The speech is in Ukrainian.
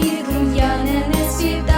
під я не світ.